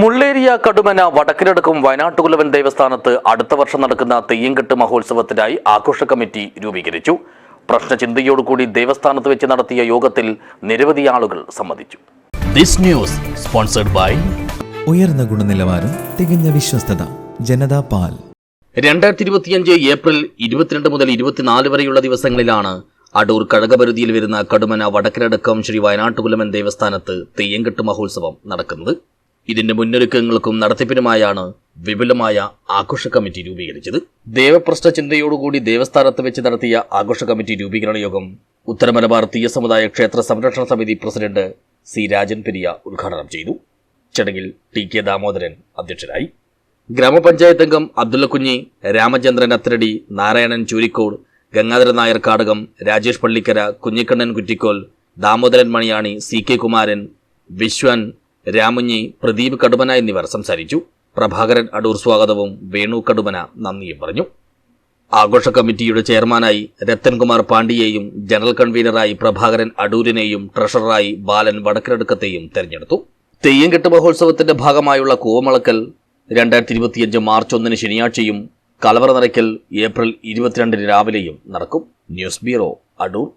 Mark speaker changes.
Speaker 1: മുള്ളേരിയ കടുമന വടക്കിനടുക്കും വയനാട്ടുകുലവൻ ദേവസ്ഥാനത്ത് അടുത്ത വർഷം നടക്കുന്ന തെയ്യംകെട്ട് മഹോത്സവത്തിനായി ആഘോഷ കമ്മിറ്റി രൂപീകരിച്ചു. പ്രശ്നചിന്തയോടുകൂടി ദേവസ്ഥാനത്ത് വെച്ച് നടത്തിയ യോഗത്തിൽ നിരവധി ആളുകൾ സംബന്ധിച്ചു.
Speaker 2: This news sponsored by
Speaker 3: ഉയർന്ന ഗുണനിലവാരം തികഞ്ഞ വിശ്വസ്തത ജനതാ പാൽ.
Speaker 2: രണ്ടായിരത്തി ഇരുപത്തിയഞ്ച് ഏപ്രിൽ ഇരുപത്തിരണ്ട് മുതൽ ഇരുപത്തിനാല് വരെയുള്ള ദിവസങ്ങളിലാണ് അടൂർ കഴകപരുതിയിൽ വരുന്ന കടുമന വടക്കരടക്കം ശ്രീ വയനാട്ടുകുലമൻ ദേവസ്ഥാനത്ത് തെയ്യംകെട്ട് മഹോത്സവം നടക്കുന്നത്. ഇതിന്റെ മുന്നൊരുക്കങ്ങൾക്കും നടത്തിപ്പിനുമായാണ് വിപുലമായ ആഘോഷ കമ്മിറ്റി രൂപീകരിച്ചത്. ദേവപ്രശ്ന ചിന്തയോടുകൂടി ദേവസ്ഥാനത്ത് വെച്ച് നടത്തിയ ആഘോഷ കമ്മിറ്റി രൂപീകരണ യോഗം ഉത്തരമലബാർ തീയ സമുദായ ക്ഷേത്ര സംരക്ഷണ സമിതി പ്രസിഡന്റ് സി രാജൻ പെരിയ ഉദ്ഘാടനം ചെയ്തു. ചടങ്ങിൽ ടി കെ ദാമോദരൻ അധ്യക്ഷനായി. ഗ്രാമപഞ്ചായത്ത് അംഗം അബ്ദുള്ള കുഞ്ഞി രാമചന്ദ്രൻ അത്രടി നാരായണൻ ചൂരിക്കോട് ഗംഗാധരൻ നായർ കാടകം രാജേഷ് പള്ളിക്കര കുഞ്ഞിക്കണ്ണൻ കുറ്റിക്കോൽ ദാമോദരൻ മണിയാണി സി കെ കുമാരൻ വിശ്വൻ രാമുഞ്ഞി പ്രദീപ് കടുമന എന്നിവർ സംസാരിച്ചു. പ്രഭാകരൻ അടൂർ സ്വാഗതവും വേണു കടുമന നന്ദിയും പറഞ്ഞു. ആഘോഷ കമ്മിറ്റിയുടെ ചെയർമാനായി രത്തൻകുമാർ പാണ്ഡ്യയെയും ജനറൽ കൺവീനറായി പ്രഭാകരൻ അടൂരിനെയും ട്രഷററായി ബാലൻ വടക്കിനടുക്കത്തെയും തെരഞ്ഞെടുത്തു. തെയ്യംകെട്ട് മഹോത്സവത്തിന്റെ ഭാഗമായുള്ള കൂവമളക്കൽ രണ്ടായിരത്തി ഇരുപത്തിയഞ്ച് മാർച്ച് ഒന്നിന് ശനിയാഴ്ചയും കലവറ നിറയ്ക്കൽ ഏപ്രിൽ ഇരുപത്തിരണ്ടിന് രാവിലെയും നടക്കും. News bureau Adoor.